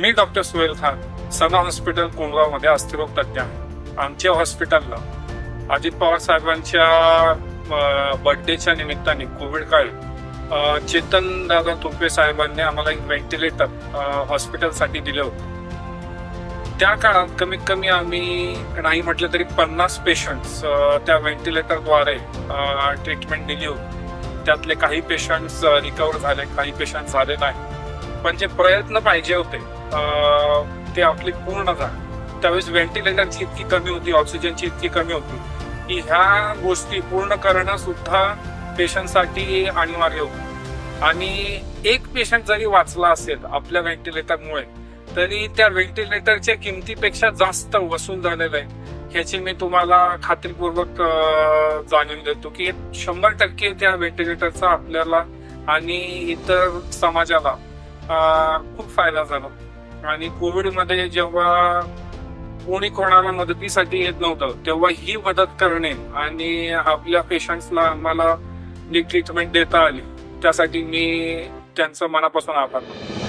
मी doctor Suhel Khan Sana hospital कोंडगावमध्ये अस्थिरोग तज्ज्ञ आहे. आमच्या हॉस्पिटलला अजित पवार साहेबांच्या बर्थडेच्या निमित्ताने कोविड काळी चेतन दादा तुपे साहेबांनी आम्हाला एक व्हेंटिलेटर हॉस्पिटलसाठी दिलं होते. त्या काळात कमीत कमी आम्ही नाही म्हटलं तरी पन्नास पेशंट्स त्या व्हेंटिलेटरद्वारे ट्रीटमेंट दिली होती. त्यातले काही पेशंट्स रिकवर झाले काही पेशंट झाले नाही. पण जे प्रयत्न पाहिजे होते ते आपले पूर्ण झाले. त्यावेळेस व्हेंटिलेटरची इतकी कमी होती ऑक्सिजनची इतकी कमी होती. की ह्या गोष्टी पूर्ण करणं सुद्धा पेशंटसाठी अनिवार्य होतं. आणि एक पेशंट जरी वाचला असेल आपल्या व्हेंटिलेटरमुळे तरी त्या व्हेंटिलेटरच्या किमतीपेक्षा जास्त वसूल झालेलं आहे. ह्याची मी तुम्हाला खात्रीपूर्वक जाणून देतो की शंभर टक्के त्या व्हेंटिलेटरचा आपल्याला आणि इतर समाजाला खूप फायदा झाला. आणि कोविडमध्ये जेव्हा कोणी कोणाला मदतीसाठी येत नव्हतं तेव्हा ही मदत करणे आणि आपल्या पेशंट्सला आम्हाला जी ट्रीटमेंट देता आली. त्यासाठी मी त्यांचं मनापासून आभार मानतो.